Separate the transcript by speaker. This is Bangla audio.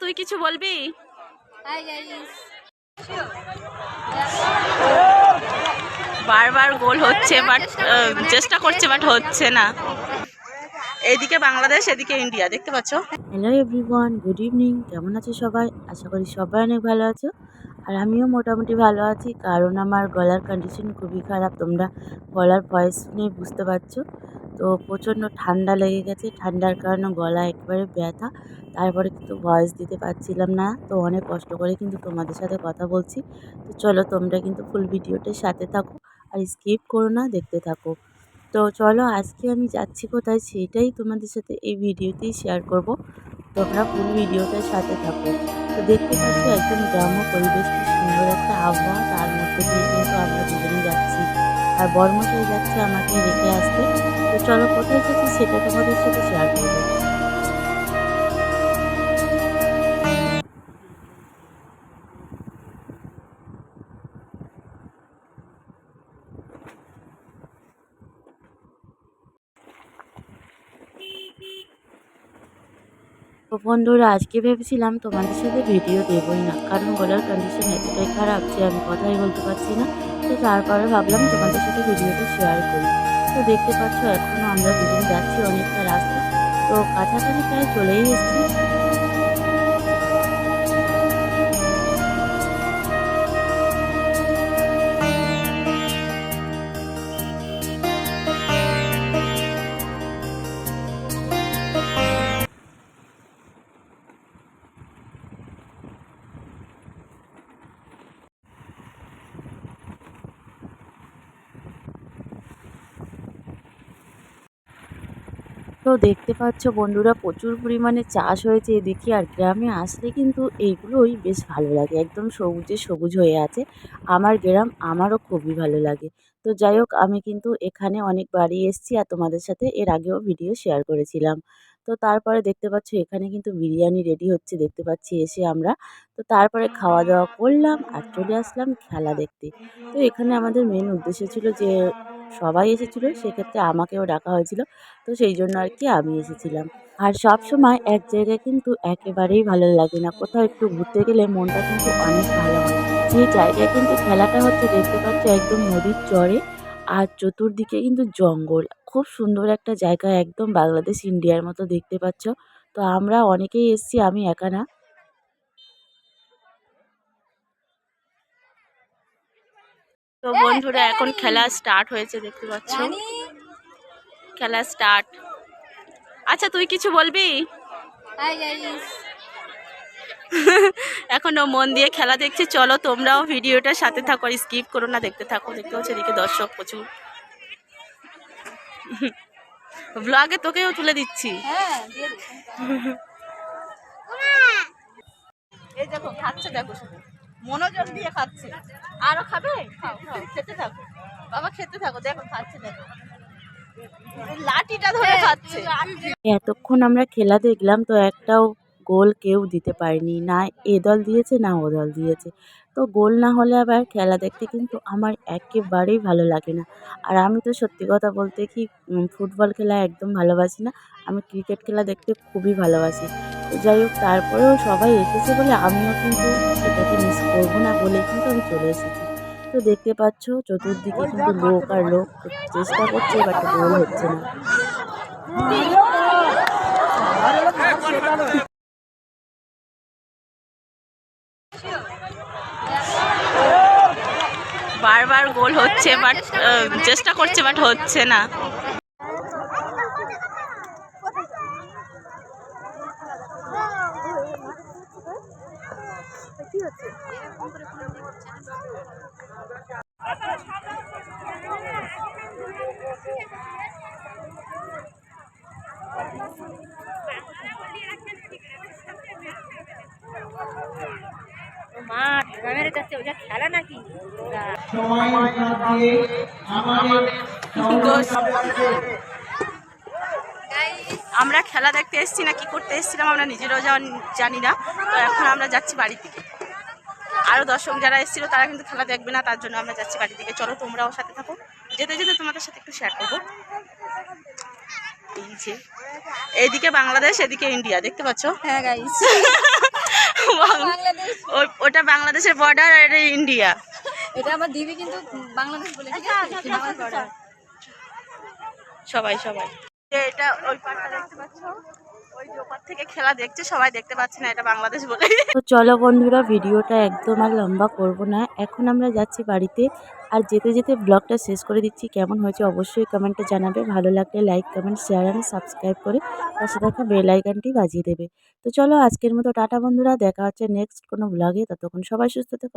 Speaker 1: তুই কিছু বলবি?
Speaker 2: হাই গাইস
Speaker 1: বারবার গোল হচ্ছে বাট চেষ্টা করছে বাট হচ্ছে না। এদিকে বাংলাদেশ এদিকে ইন্ডিয়া দেখতে পাচ্ছ?
Speaker 3: হ্যালো এভরিওয়ান গুড ইভিনিং কেমন আছো সবাই? আশা করি সবাই অনেক ভালো আছো। আর আমিও মোটামুটি ভালো আছি কারণ আমার গলার কন্ডিশন খুবই খারাপ। তোমরা গলার ভয়েস শুনে বুঝতে পারছ। তো প্রচণ্ড ঠান্ডা লেগে গেছে। ঠান্ডার কারণে গলা একেবারে ব্যথা। তারপরে কিন্তু ভয়েস দিতে পারছিলাম না। তো অনেক কষ্ট করে কিন্তু তোমাদের সাথে কথা বলছি। তো চলো তোমরা কিন্তু ফুল ভিডিওটার সাথে থাকো আর স্কিপ করো না, দেখতে থাকো। তো চলো আজকে আমি যাচ্ছি কোথায় সেটাই তোমাদের সাথে এই ভিডিওতেই শেয়ার করব। তোমরা ফুল ভিডিওটার সাথে থাকো। তো দেখতে পাচ্ছ একদম গ্রাম্য পরিবেশ সুন্দর একটা আবহাওয়া। তার মধ্যে দিয়ে কিন্তু আমরা দুজনে যাচ্ছি। আর বর্মশাই যাচ্ছে আমাকে রেখে আসতে। তো চলো, কোথায় যাচ্ছি সেটা তোমাদের সাথে শেয়ার করব। তো বন্ধুরা, আজকে ভেবেছিলাম তোমাদের সাথে ভিডিও দেবই না, কারণ গলার কন্ডিশন এতটাই খারাপ যে আমি কথাই বলতে পারছি না। তো তারপরে ভাবলাম তোমাদের সাথে ভিডিওটা শেয়ার করি। তো দেখতে পাচ্ছ এখনও আমরা দুজন যাচ্ছি অনেকটা রাস্তা। তো কাছাকাছি প্রায় চলেই এসেছি। তো দেখতে পাচ্ছ বন্ধুরা, প্রচুর পরিমাণে চাষ হয়েছে এদিকে আর গ্রামে আসলে কিন্তু এইগুলোই বেশ ভালো লাগে। একদম সবুজে সবুজ হয়ে আছে। আমার গ্রাম আমারও খুবই ভালো লাগে। তো যাই হোক, আমি কিন্তু এখানে অনেক বাড়ি এসেছি আর তোমাদের সাথে এর আগেও ভিডিও শেয়ার করেছিলাম। তো তারপরে দেখতে পাচ্ছ এখানে কিন্তু বিরিয়ানি রেডি হচ্ছে, দেখতে পাচ্ছি এসে আমরা। তো তারপরে খাওয়া দাওয়া করলাম আর চলে আসলাম খেলা দেখতে। তো এখানে আমাদের মেন উদ্দেশ্য ছিল যে সবাই এসেছিল, সেক্ষেত্রে আমাকেও ডাকা হয়েছিল। তো সেই জন্য আর কি আমি এসেছিলাম। আর সব সময় এক জায়গায় কিন্তু একেবারেই ভালো লাগে না। কোথাও একটু ঘুরতে গেলে মনটা কিন্তু অনেক ভালো হয়। যে জায়গায় কিন্তু খেলাটা হচ্ছে দেখতে পাচ্ছ একদম নদীর চরে আর চতুর্দিকে কিন্তু জঙ্গল। খুব সুন্দর একটা জায়গা, একদম বাংলাদেশ, ইন্ডিয়ার মতো দেখতে পাচ্ছ। তো আমরা অনেকেই এসেছি, আমি একা না।
Speaker 1: তো বন্ধুরা এখন খেলা স্টার্ট হয়েছে দেখতে পাচ্ছ? খেলা স্টার্ট আচ্ছা তুই কিছু বলবি? এখনও মন দিয়ে খেলা দেখছি। চলো তোমরাও ভিডিওটার সাথে থাকো আর স্কিপ করো না দেখতে থাকো। দেখতে হচ্ছে এদিকে দর্শক প্রচুর। ব্লগে তোকেও তুলে দিচ্ছি।
Speaker 2: হ্যাঁ।
Speaker 1: এই দেখো খাচ্ছে দেখো শুধু মনোযোগ দিয়ে খাচ্ছে। আরও খাবে? খাও খাও। খেতে থাকো। বাবা খেতে থাকো। দেখো খাচ্ছে দেখো। লাঠিটা ধরে খাচ্ছে।
Speaker 3: এতক্ষণ আমরা খেলা দেখলাম তো একটাও গোল কেউ দিতে পারেনি। না এ দল দিয়েছে না ও দল দিয়েছে। তো গোল না হলে আবার খেলা দেখতে কিন্তু আমার একেবারেই ভালো লাগে না। আর আমি তো সত্যি কথা বলতে কি ফুটবল খেলা একদম ভালোবাসি না, আমি ক্রিকেট খেলা দেখতে খুবই ভালোবাসি। যাই হোক, তারপরেও সবাই এসেছে বলে আমিও কিন্তু সেটাকে মিস করব না বলে কিন্তু আমি চলে এসেছি। তো দেখতে পাচ্ছ, চতুর্দিকে কিন্তু লোক আর লোক চেষ্টা করছে বাট গোল হচ্ছে না
Speaker 1: বারবার গোল হচ্ছে বাট চেষ্টা করছে বাট হচ্ছে না।
Speaker 2: মাঠ কাছে ওটা খেলা নাকি?
Speaker 1: আমরা খেলা দেখতে এসেছি না কি করতে এসেছিলাম আমরা নিজেরাও জান- জানি না। তো এখন আমরা যাচ্ছি বাড়ির দিকে। আরও দর্শক যারা এসেছিল তারা কিন্তু খেলা দেখবে না তার জন্য আমরা যাচ্ছি বাড়ির দিকে। চলো তোমরাও সাথে থাকো। যেতে যেতে তোমাদের সাথে একটু শেয়ার করব। এই যে এইদিকে বাংলাদেশ এদিকে ইন্ডিয়া দেখতে পাচ্ছ?
Speaker 2: হ্যাঁ গাইস
Speaker 1: ওটা বাংলাদেশের বর্ডার আর এটা ইন্ডিয়া
Speaker 2: এটা আমার দিবি কিন্তু বাংলাদেশ বলে ঠিক আছে বাংলাদেশ border।
Speaker 1: সবাই সবাই। এটা ওই পাটটা দেখতে পাচ্ছ? থেকে খেলা দেখছে, সবাই দেখতে পাচ্ছে না এটা বাংলাদেশ বলে।
Speaker 3: তো চলো বন্ধুরা, ভিডিওটা একদম আর লম্বা করব না। এখন আমরা যাচ্ছি বাড়িতে। আর যেতে যেতে ব্লগটা শেষ করে দিচ্ছি। কেমন হয়েছে অবশ্যই কমেন্টে জানাবে। ভালো লাগলে like comment share and subscribe করে পাশে থাকা বেল আইকনটি বাজিয়ে দেবে। তো চলো আজকের মতো টাটা বন্ধুরা। দেখা হচ্ছে নেক্সট কোনো ব্লগে ততক্ষণ সবাই সুস্থ থেকো।